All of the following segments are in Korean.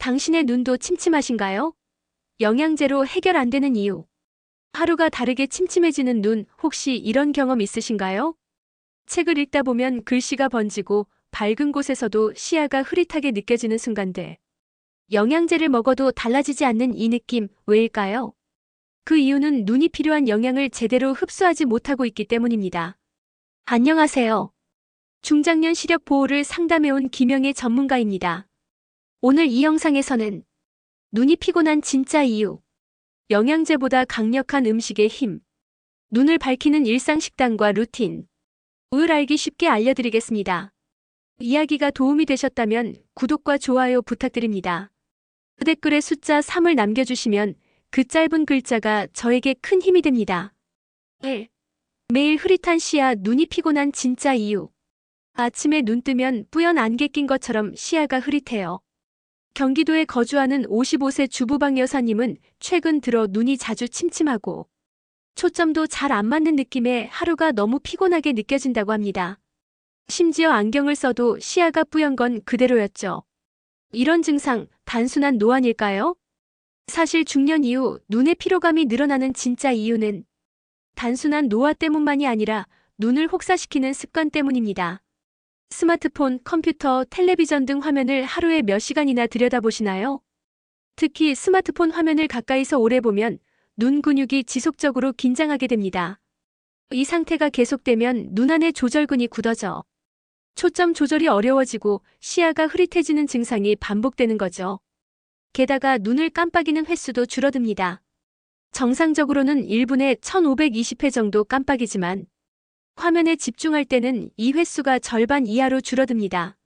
당신의 눈도 침침하신가요? 영양제로 해결 안 되는 이유. 하루가 다르게 침침해지는 눈, 혹시 이런 경험 있으신가요? 책을 읽다 보면 글씨가 번지고 밝은 곳에서도 시야가 흐릿하게 느껴지는 순간들. 영양제를 먹어도 달라지지 않는 이 느낌, 왜일까요? 그 이유는 눈이 필요한 영양을 제대로 흡수하지 못하고 있기 때문입니다. 안녕하세요. 중장년 시력 보호를 상담해온 김영애 전문가입니다. 오늘 이 영상에서는 눈이 피곤한 진짜 이유, 영양제보다 강력한 음식의 힘, 눈을 밝히는 일상 식단과 루틴, 을 알기 쉽게 알려드리겠습니다. 이야기가 도움이 되셨다면 구독과 좋아요 부탁드립니다. 댓글에 숫자 3을 남겨주시면 그 짧은 글자가 저에게 큰 힘이 됩니다. 1. 매일 흐릿한 시야 눈이 피곤한 진짜 이유. 아침에 눈 뜨면 뿌연 안개 낀 것처럼 시야가 흐릿해요. 경기도에 거주하는 55세 주부방 여사님은 최근 들어 눈이 자주 침침하고 초점도 잘 안 맞는 느낌에 하루가 너무 피곤하게 느껴진다고 합니다. 심지어 안경을 써도 시야가 뿌연 건 그대로였죠. 이런 증상 단순한 노안일까요? 사실 중년 이후 눈의 피로감이 늘어나는 진짜 이유는 단순한 노화 때문만이 아니라 눈을 혹사시키는 습관 때문입니다. 스마트폰, 컴퓨터, 텔레비전 등 화면을 하루에 몇 시간이나 들여다보시나요? 특히 스마트폰 화면을 가까이서 오래 보면 눈 근육이 지속적으로 긴장하게 됩니다. 이 상태가 계속되면 눈 안의 조절근이 굳어져 초점 조절이 어려워지고 시야가 흐릿해지는 증상이 반복되는 거죠. 게다가 눈을 깜빡이는 횟수도 줄어듭니다. 정상적으로는 1분에 1520회 정도 깜빡이지만 화면에 집중할 때는 이 횟수가 절반 이하로 줄어듭니다.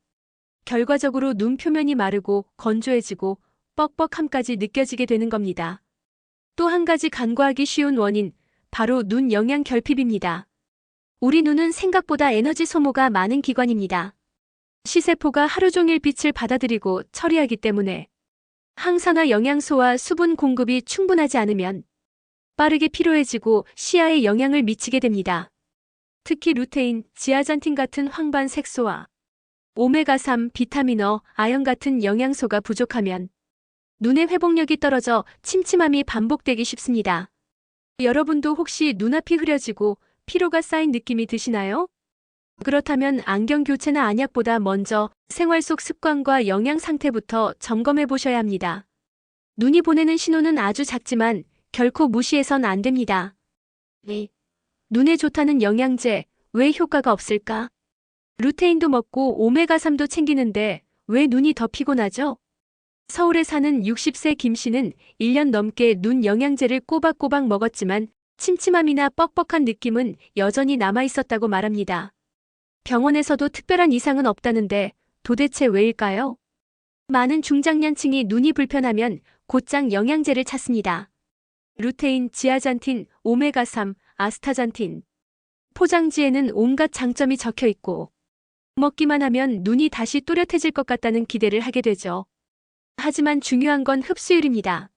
결과적으로 눈 표면이 마르고 건조해지고 뻑뻑함까지 느껴지게 되는 겁니다. 또 한 가지 간과하기 쉬운 원인, 바로 눈 영양 결핍입니다. 우리 눈은 생각보다 에너지 소모가 많은 기관입니다. 시세포가 하루 종일 빛을 받아들이고 처리하기 때문에 항산화 영양소와 수분 공급이 충분하지 않으면 빠르게 피로해지고 시야에 영향을 미치게 됩니다. 특히 루테인, 지아잔틴 같은 황반 색소와 오메가3, 비타민어, 아연 같은 영양소가 부족하면 눈의 회복력이 떨어져 침침함이 반복되기 쉽습니다. 여러분도 혹시 눈앞이 흐려지고 피로가 쌓인 느낌이 드시나요? 그렇다면 안경 교체나 안약보다 먼저 생활 속 습관과 영양 상태부터 점검해 보셔야 합니다. 눈이 보내는 신호는 아주 작지만 결코 무시해선 안 됩니다. 네. 눈에 좋다는 영양제, 왜 효과가 없을까? 루테인도 먹고 오메가3도 챙기는데 왜 눈이 더 피곤하죠? 서울에 사는 60세 김 씨는 1년 넘게 눈 영양제를 꼬박꼬박 먹었지만 침침함이나 뻑뻑한 느낌은 여전히 남아 있었다고 말합니다. 병원에서도 특별한 이상은 없다는데 도대체 왜일까요? 많은 중장년층이 눈이 불편하면 곧장 영양제를 찾습니다. 루테인, 지아잔틴, 오메가3, 아스타잔틴. 포장지에는 온갖 장점이 적혀 있고 먹기만 하면 눈이 다시 또렷해질 것 같다는 기대를 하게 되죠. 하지만 중요한 건 흡수율입니다.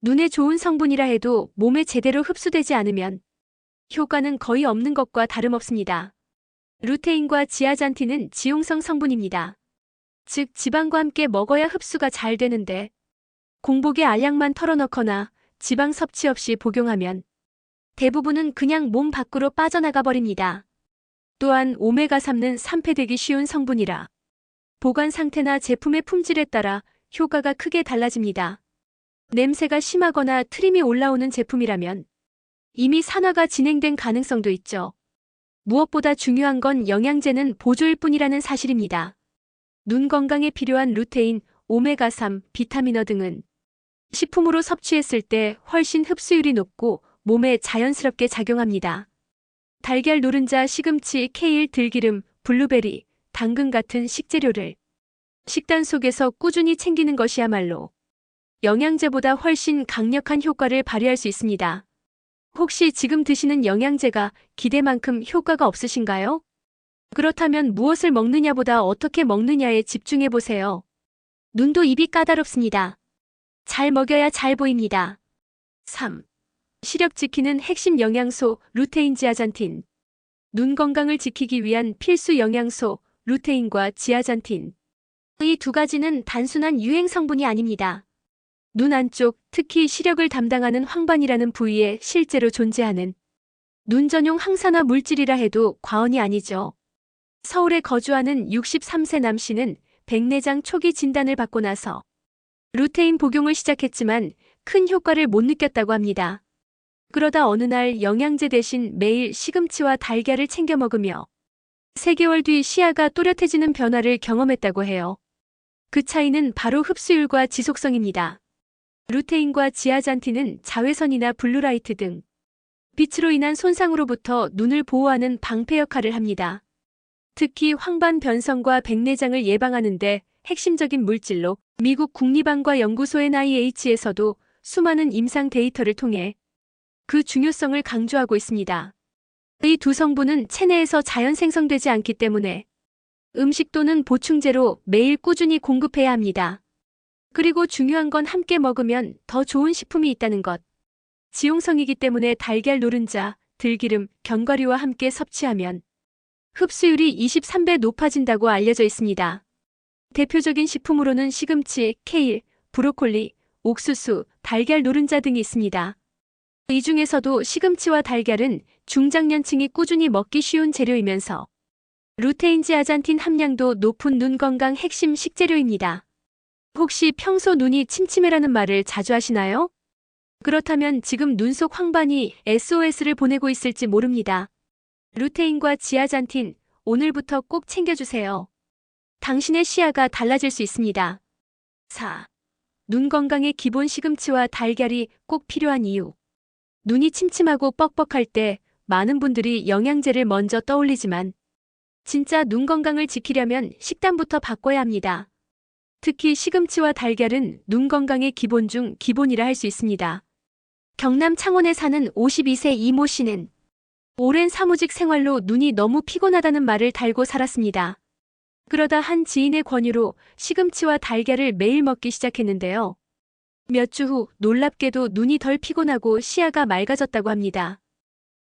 눈에 좋은 성분이라 해도 몸에 제대로 흡수되지 않으면 효과는 거의 없는 것과 다름없습니다. 루테인과 지아잔틴은 지용성 성분입니다. 즉, 지방과 함께 먹어야 흡수가 잘 되는데 공복에 알약만 털어넣거나 지방 섭취 없이 복용하면 대부분은 그냥 몸 밖으로 빠져나가 버립니다. 또한 오메가3는 산패되기 쉬운 성분이라 보관 상태나 제품의 품질에 따라 효과가 크게 달라집니다. 냄새가 심하거나 트림이 올라오는 제품이라면 이미 산화가 진행된 가능성도 있죠. 무엇보다 중요한 건 영양제는 보조일 뿐이라는 사실입니다. 눈 건강에 필요한 루테인, 오메가3, 비타민어 등은 식품으로 섭취했을 때 훨씬 흡수율이 높고 몸에 자연스럽게 작용합니다. 달걀 노른자, 시금치, 케일, 들기름, 블루베리, 당근 같은 식재료를 식단 속에서 꾸준히 챙기는 것이야말로 영양제보다 훨씬 강력한 효과를 발휘할 수 있습니다. 혹시 지금 드시는 영양제가 기대만큼 효과가 없으신가요? 그렇다면 무엇을 먹느냐보다 어떻게 먹느냐에 집중해 보세요. 눈도 입이 까다롭습니다. 잘 먹여야 잘 보입니다. 3. 시력 지키는 핵심 영양소 루테인 지아잔틴. 눈 건강을 지키기 위한 필수 영양소 루테인과 지아잔틴. 이 두 가지는 단순한 유행 성분이 아닙니다. 눈 안쪽, 특히 시력을 담당하는 황반이라는 부위에 실제로 존재하는 눈 전용 항산화 물질이라 해도 과언이 아니죠. 서울에 거주하는 63세 남 씨는 백내장 초기 진단을 받고 나서 루테인 복용을 시작했지만 큰 효과를 못 느꼈다고 합니다. 그러다 어느 날 영양제 대신 매일 시금치와 달걀을 챙겨 먹으며 3개월 뒤 시야가 또렷해지는 변화를 경험했다고 해요. 그 차이는 바로 흡수율과 지속성입니다. 루테인과 지아잔틴은 자외선이나 블루라이트 등 빛으로 인한 손상으로부터 눈을 보호하는 방패 역할을 합니다. 특히 황반 변성과 백내장을 예방하는데 핵심적인 물질로 미국 국립안과 연구소 NIH에서도 수많은 임상 데이터를 통해 그 중요성을 강조하고 있습니다. 이 두 성분은 체내에서 자연 생성되지 않기 때문에 음식 또는 보충제로 매일 꾸준히 공급해야 합니다. 그리고 중요한 건 함께 먹으면 더 좋은 식품이 있다는 것. 지용성이기 때문에 달걀 노른자, 들기름, 견과류와 함께 섭취하면 흡수율이 23배 높아진다고 알려져 있습니다. 대표적인 식품으로는 시금치, 케일, 브로콜리, 옥수수, 달걀 노른자 등이 있습니다. 이 중에서도 시금치와 달걀은 중장년층이 꾸준히 먹기 쉬운 재료이면서 루테인 지 아잔틴 함량도 높은 눈 건강 핵심 식재료입니다. 혹시 평소 눈이 침침해라는 말을 자주 하시나요? 그렇다면 지금 눈 속 황반이 SOS를 보내고 있을지 모릅니다. 루테인과 지아잔틴, 오늘부터 꼭 챙겨주세요. 당신의 시야가 달라질 수 있습니다. 4. 눈 건강에 기본 시금치와 달걀이 꼭 필요한 이유. 눈이 침침하고 뻑뻑할 때 많은 분들이 영양제를 먼저 떠올리지만 진짜 눈 건강을 지키려면 식단부터 바꿔야 합니다. 특히 시금치와 달걀은 눈 건강의 기본 중 기본이라 할 수 있습니다. 경남 창원에 사는 52세 이모 씨는 오랜 사무직 생활로 눈이 너무 피곤하다는 말을 달고 살았습니다. 그러다 한 지인의 권유로 시금치와 달걀을 매일 먹기 시작했는데요. 몇 주 후 놀랍게도 눈이 덜 피곤하고 시야가 맑아졌다고 합니다.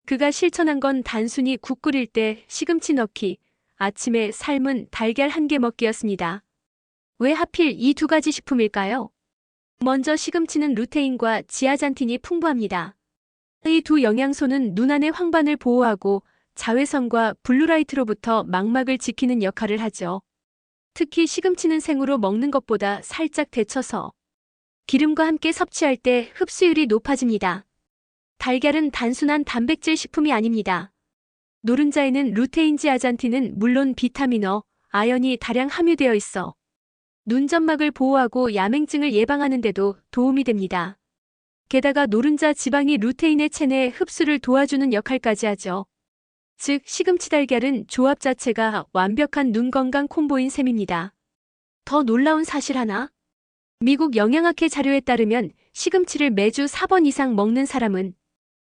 그가 실천한 건 단순히 국 끓일 때 시금치 넣기, 아침에 삶은 달걀 한 개 먹기였습니다. 왜 하필 이 두 가지 식품일까요? 먼저 시금치는 루테인과 지아잔틴이 풍부합니다. 이 두 영양소는 눈 안의 황반을 보호하고 자외선과 블루라이트로부터 망막을 지키는 역할을 하죠. 특히 시금치는 생으로 먹는 것보다 살짝 데쳐서 기름과 함께 섭취할 때 흡수율이 높아집니다. 달걀은 단순한 단백질 식품이 아닙니다. 노른자에는 루테인 지 아잔틴은 물론 비타민어, 아연이 다량 함유되어 있어 눈점막을 보호하고 야맹증을 예방하는 데도 도움이 됩니다. 게다가 노른자 지방이 루테인의 체내 흡수를 도와주는 역할까지 하죠. 즉, 시금치 달걀은 조합 자체가 완벽한 눈 건강 콤보인 셈입니다. 더 놀라운 사실 하나? 미국 영양학회 자료에 따르면 시금치를 매주 4번 이상 먹는 사람은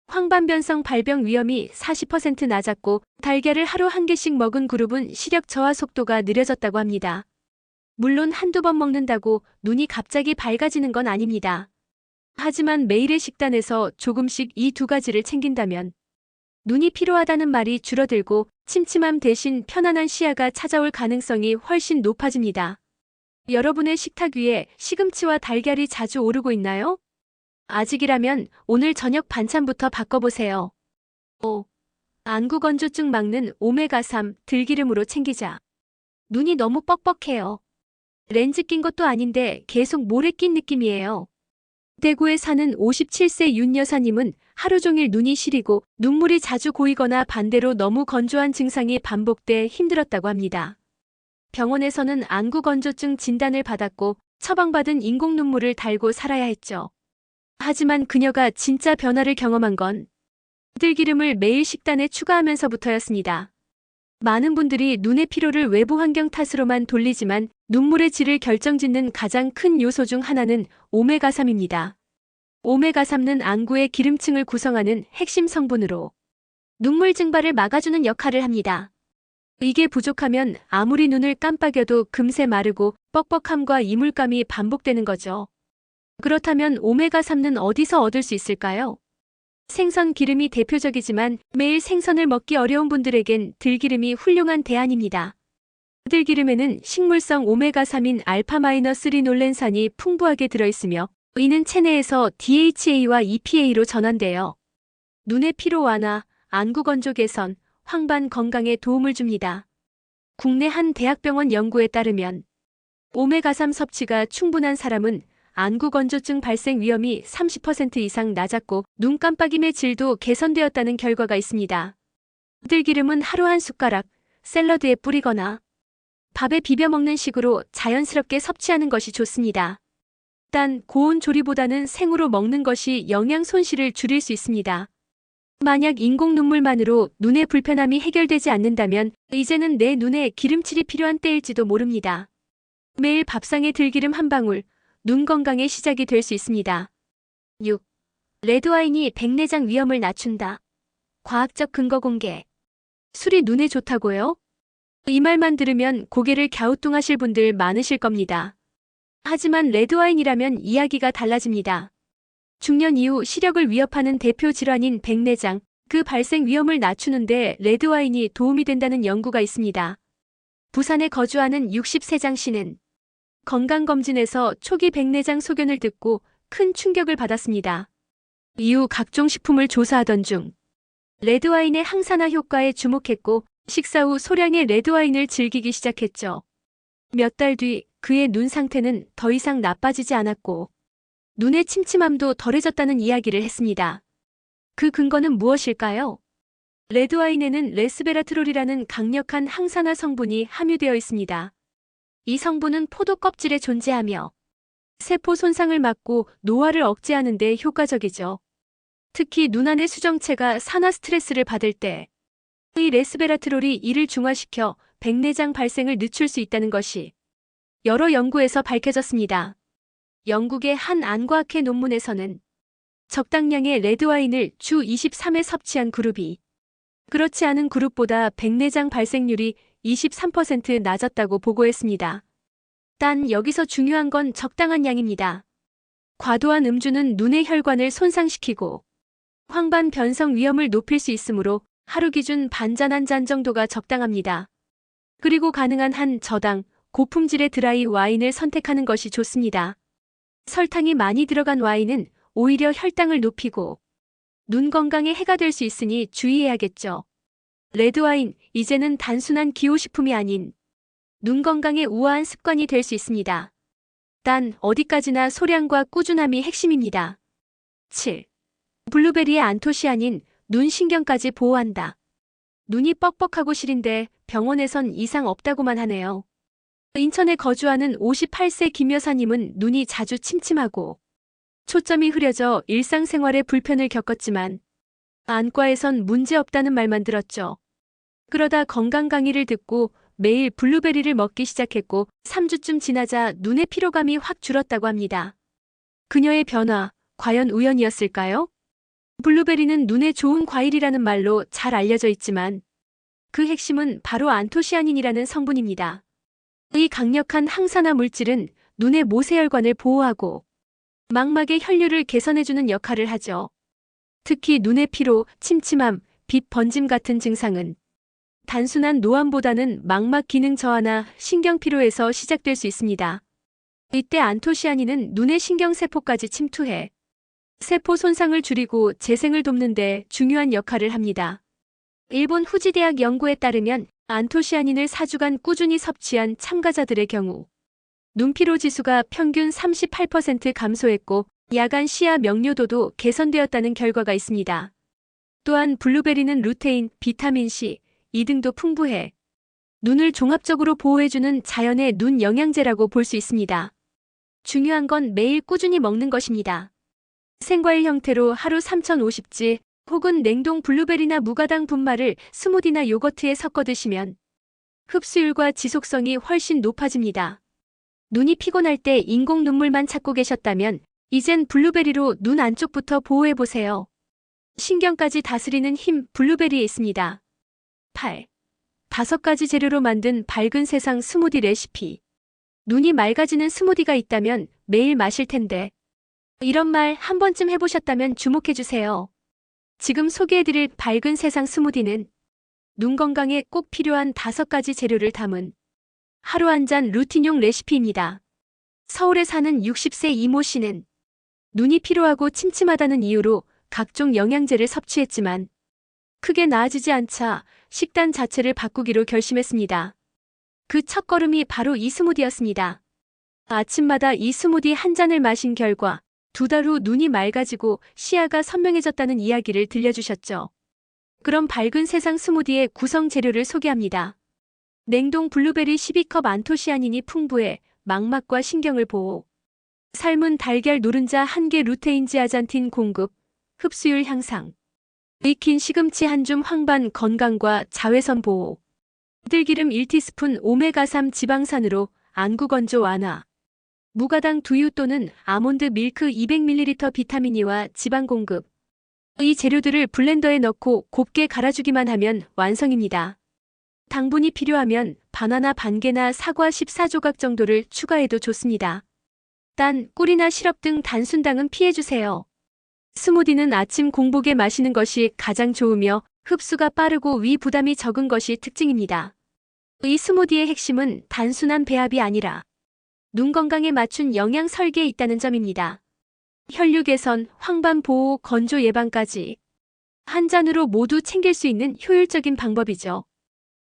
황반변성 발병 위험이 40% 낮았고 달걀을 하루 한 개씩 먹은 그룹은 시력 저하 속도가 느려졌다고 합니다. 물론 한두 번 먹는다고 눈이 갑자기 밝아지는 건 아닙니다. 하지만 매일의 식단에서 조금씩 이 두 가지를 챙긴다면 눈이 필요하다는 말이 줄어들고 침침함 대신 편안한 시야가 찾아올 가능성이 훨씬 높아집니다. 여러분의 식탁 위에 시금치와 달걀이 자주 오르고 있나요? 아직이라면 오늘 저녁 반찬부터 바꿔보세요. 5. 안구 건조증 막는 오메가3 들기름으로 챙기자. 눈이 너무 뻑뻑해요. 렌즈 낀 것도 아닌데 계속 모래 낀 느낌이에요. 대구에 사는 57세 윤 여사님은 하루 종일 눈이 시리고 눈물이 자주 고이거나 반대로 너무 건조한 증상이 반복돼 힘들었다고 합니다. 병원에서는 안구 건조증 진단을 받았고 처방받은 인공 눈물을 달고 살아야 했죠. 하지만 그녀가 진짜 변화를 경험한 건 들기름을 매일 식단에 추가하면서부터였습니다. 많은 분들이 눈의 피로를 외부 환경 탓으로만 돌리지만 눈물의 질을 결정짓는 가장 큰 요소 중 하나는 오메가3입니다. 오메가3는 안구의 기름층을 구성하는 핵심 성분으로 눈물 증발을 막아주는 역할을 합니다. 이게 부족하면 아무리 눈을 깜빡여도 금세 마르고 뻑뻑함과 이물감이 반복되는 거죠. 그렇다면 오메가3는 어디서 얻을 수 있을까요? 생선 기름이 대표적이지만 매일 생선을 먹기 어려운 분들에겐 들기름이 훌륭한 대안입니다. 들기름에는 식물성 오메가3인 알파-3리놀렌산이 풍부하게 들어있으며 이는 체내에서 DHA와 EPA로 전환되어 눈의 피로 완화, 안구 건조 개선, 황반 건강에 도움을 줍니다. 국내 한 대학병원 연구에 따르면 오메가3 섭취가 충분한 사람은 안구 건조증 발생 위험이 30% 이상 낮았고 눈 깜빡임의 질도 개선되었다는 결과가 있습니다. 들기름은 하루 한 숟가락 샐러드에 뿌리거나 밥에 비벼 먹는 식으로 자연스럽게 섭취하는 것이 좋습니다. 단 고온 조리보다는 생으로 먹는 것이 영양 손실을 줄일 수 있습니다. 만약 인공 눈물만으로 눈의 불편함이 해결되지 않는다면 이제는 내 눈에 기름칠이 필요한 때일지도 모릅니다. 매일 밥상에 들기름 한 방울, 눈 건강의 시작이 될 수 있습니다. 6. 레드와인이 백내장 위험을 낮춘다. 과학적 근거 공개. 술이 눈에 좋다고요? 이 말만 들으면 고개를 갸우뚱하실 분들 많으실 겁니다. 하지만 레드와인이라면 이야기가 달라집니다. 중년 이후 시력을 위협하는 대표 질환인 백내장, 그 발생 위험을 낮추는데 레드와인이 도움이 된다는 연구가 있습니다. 부산에 거주하는 63장 씨는 건강검진에서 초기 백내장 소견을 듣고 큰 충격을 받았습니다. 이후 각종 식품을 조사하던 중 레드와인의 항산화 효과에 주목했고 식사 후 소량의 레드와인을 즐기기 시작했죠. 몇 달 뒤 그의 눈 상태는 더 이상 나빠지지 않았고 눈의 침침함도 덜해졌다는 이야기를 했습니다. 그 근거는 무엇일까요? 레드와인에는 레스베라트롤이라는 강력한 항산화 성분이 함유되어 있습니다. 이 성분은 포도 껍질에 존재하며 세포 손상을 막고 노화를 억제하는 데 효과적이죠. 특히 눈 안의 수정체가 산화 스트레스를 받을 때 이 레스베라트롤이 이를 중화시켜 백내장 발생을 늦출 수 있다는 것이 여러 연구에서 밝혀졌습니다. 영국의 한 안과학회 논문에서는 적당량의 레드와인을 주 23회 섭취한 그룹이 그렇지 않은 그룹보다 백내장 발생률이 23% 낮았다고 보고했습니다. 단 여기서 중요한 건 적당한 양입니다. 과도한 음주는 눈의 혈관을 손상시키고 황반 변성 위험을 높일 수 있으므로 하루 기준 반잔 한 잔 정도가 적당합니다. 그리고 가능한 한 저당, 고품질의 드라이 와인을 선택하는 것이 좋습니다. 설탕이 많이 들어간 와인은 오히려 혈당을 높이고 눈 건강에 해가 될 수 있으니 주의해야겠죠. 레드와인, 이제는 단순한 기호식품이 아닌 눈 건강에 우아한 습관이 될 수 있습니다. 단 어디까지나 소량과 꾸준함이 핵심입니다. 7. 블루베리의 안토시아닌 눈 신경까지 보호한다. 눈이 뻑뻑하고 시린데 병원에선 이상 없다고만 하네요. 인천에 거주하는 58세 김 여사님은 눈이 자주 침침하고 초점이 흐려져 일상생활에 불편을 겪었지만 안과에선 문제 없다는 말만 들었죠. 그러다 건강 강의를 듣고 매일 블루베리를 먹기 시작했고 3주쯤 지나자 눈의 피로감이 확 줄었다고 합니다. 그녀의 변화, 과연 우연이었을까요? 블루베리는 눈에 좋은 과일이라는 말로 잘 알려져 있지만 그 핵심은 바로 안토시아닌이라는 성분입니다. 이 강력한 항산화 물질은 눈의 모세혈관을 보호하고 망막의 혈류를 개선해주는 역할을 하죠. 특히 눈의 피로, 침침함, 빛 번짐 같은 증상은 단순한 노안보다는 망막 기능 저하나 신경 피로에서 시작될 수 있습니다. 이때 안토시아닌은 눈의 신경세포까지 침투해 세포 손상을 줄이고 재생을 돕는 데 중요한 역할을 합니다. 일본 후지대학 연구에 따르면 안토시아닌을 4주간 꾸준히 섭취한 참가자들의 경우 눈피로 지수가 평균 38% 감소했고 야간 시야 명료도도 개선되었다는 결과가 있습니다. 또한 블루베리는 루테인, 비타민C, 이 등도 풍부해 눈을 종합적으로 보호해주는 자연의 눈 영양제라고 볼 수 있습니다. 중요한 건 매일 꾸준히 먹는 것입니다. 생과일 형태로 하루 3,050지 혹은 냉동 블루베리나 무가당 분말을 스무디나 요거트에 섞어 드시면 흡수율과 지속성이 훨씬 높아집니다. 눈이 피곤할 때 인공 눈물만 찾고 계셨다면 이젠 블루베리로 눈 안쪽부터 보호해보세요. 신경까지 다스리는 힘 블루베리에 있습니다. 8. 다섯 가지 재료로 만든 밝은 세상 스무디 레시피. 눈이 맑아지는 스무디가 있다면 매일 마실 텐데. 이런 말 한 번쯤 해보셨다면 주목해주세요. 지금 소개해드릴 밝은 세상 스무디는 눈 건강에 꼭 필요한 다섯 가지 재료를 담은 하루 한 잔 루틴용 레시피입니다. 서울에 사는 60세 이모 씨는 눈이 피로하고 침침하다는 이유로 각종 영양제를 섭취했지만 크게 나아지지 않자 식단 자체를 바꾸기로 결심했습니다. 그 첫걸음이 바로 이 스무디였습니다. 아침마다 이 스무디 한 잔을 마신 결과 두 달 후 눈이 맑아지고 시야가 선명해졌다는 이야기를 들려주셨죠. 그럼 밝은 세상 스무디의 구성 재료를 소개합니다. 냉동 블루베리 12컵 안토시아닌이 풍부해 망막과 신경을 보호. 삶은 달걀 노른자 1개 루테인 지 아잔틴 공급, 흡수율 향상. 익힌 시금치 한 줌 황반 건강과 자외선 보호. 들기름 1티스푼 오메가3 지방산으로 안구 건조 완화. 무가당 두유 또는 아몬드 밀크 200ml 비타민이와 지방 공급. 이 재료들을 블렌더에 넣고 곱게 갈아주기만 하면 완성입니다. 당분이 필요하면 바나나 반 개나 사과 14조각 정도를 추가해도 좋습니다. 딴, 꿀이나 시럽 등 단순당은 피해주세요. 스무디는 아침 공복에 마시는 것이 가장 좋으며 흡수가 빠르고 위 부담이 적은 것이 특징입니다. 이 스무디의 핵심은 단순한 배합이 아니라 눈 건강에 맞춘 영양 설계에 있다는 점입니다. 혈류 개선, 황반 보호, 건조 예방까지 한 잔으로 모두 챙길 수 있는 효율적인 방법이죠.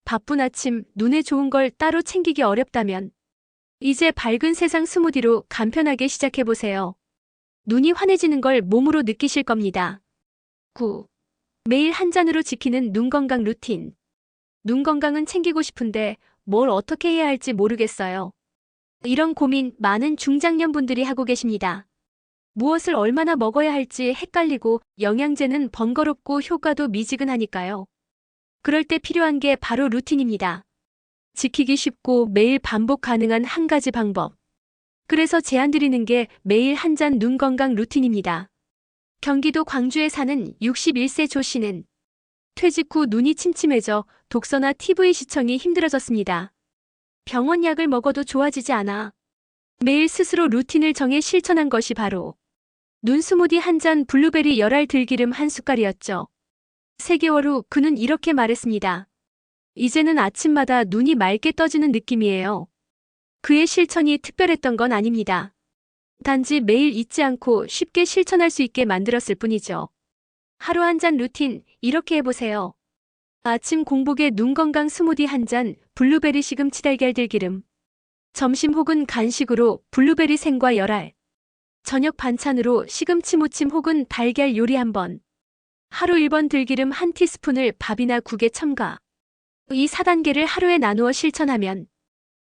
바쁜 아침, 눈에 좋은 걸 따로 챙기기 어렵다면 이제 밝은 세상 스무디로 간편하게 시작해보세요. 눈이 환해지는 걸 몸으로 느끼실 겁니다. 9. 매일 한 잔으로 지키는 눈 건강 루틴. 눈 건강은 챙기고 싶은데 뭘 어떻게 해야 할지 모르겠어요. 이런 고민 많은 중장년분들이 하고 계십니다. 무엇을 얼마나 먹어야 할지 헷갈리고 영양제는 번거롭고 효과도 미지근하니까요. 그럴 때 필요한 게 바로 루틴입니다. 지키기 쉽고 매일 반복 가능한 한 가지 방법. 그래서 제안드리는 게 매일 한 잔 눈 건강 루틴입니다. 경기도 광주에 사는 61세 조 씨는 퇴직 후 눈이 침침해져 독서나 TV 시청이 힘들어졌습니다. 병원 약을 먹어도 좋아지지 않아. 매일 스스로 루틴을 정해 실천한 것이 바로 눈 스무디 한 잔 블루베리 열알 들기름 한 숟갈이었죠. 3개월 후 그는 이렇게 말했습니다. 이제는 아침마다 눈이 맑게 떠지는 느낌이에요. 그의 실천이 특별했던 건 아닙니다. 단지 매일 잊지 않고 쉽게 실천할 수 있게 만들었을 뿐이죠. 하루 한 잔 루틴 이렇게 해보세요. 아침 공복에 눈 건강 스무디 한 잔, 블루베리 시금 치 달걀 들기름. 점심 혹은 간식으로 블루베리 생과 열알. 저녁 반찬으로 시금치 무침 혹은 달걀 요리 한 번. 하루 1번 들기름 한 티스푼을 밥이나 국에 첨가. 이 4단계를 하루에 나누어 실천하면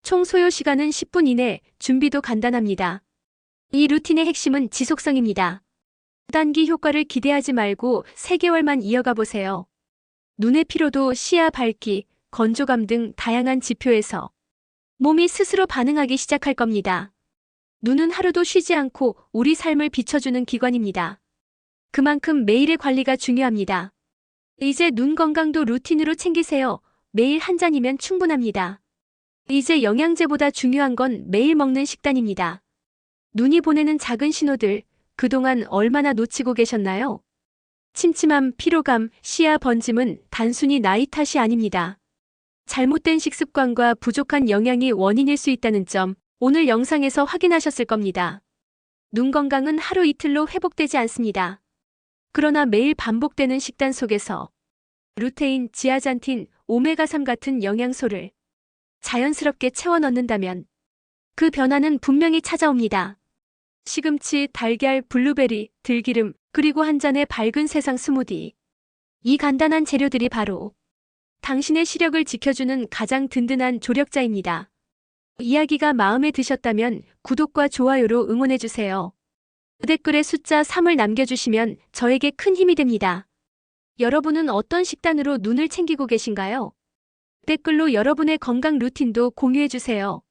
총 소요 시간은 10분 이내, 준비도 간단합니다. 이 루틴의 핵심은 지속성입니다. 단기 효과를 기대하지 말고 3개월만 이어가 보세요. 눈의 피로도 시야 밝기, 건조감 등 다양한 지표에서 몸이 스스로 반응하기 시작할 겁니다. 눈은 하루도 쉬지 않고 우리 삶을 비춰주는 기관입니다. 그만큼 매일의 관리가 중요합니다. 이제 눈 건강도 루틴으로 챙기세요. 매일 한 잔이면 충분합니다. 이제 영양제보다 중요한 건 매일 먹는 식단입니다. 눈이 보내는 작은 신호들, 그동안 얼마나 놓치고 계셨나요? 침침함, 피로감, 시야 번짐은 단순히 나이 탓이 아닙니다. 잘못된 식습관과 부족한 영양이 원인일 수 있다는 점 오늘 영상에서 확인하셨을 겁니다. 눈 건강은 하루 이틀로 회복되지 않습니다. 그러나 매일 반복되는 식단 속에서 루테인, 지아잔틴, 오메가3 같은 영양소를 자연스럽게 채워 넣는다면 그 변화는 분명히 찾아옵니다. 시금치, 달걀, 블루베리, 들기름, 그리고 한 잔의 밝은 세상 스무디. 이 간단한 재료들이 바로 당신의 시력을 지켜주는 가장 든든한 조력자입니다. 이야기가 마음에 드셨다면 구독과 좋아요로 응원해주세요. 댓글에 숫자 3을 남겨주시면 저에게 큰 힘이 됩니다. 여러분은 어떤 식단으로 눈을 챙기고 계신가요? 댓글로 여러분의 건강 루틴도 공유해주세요.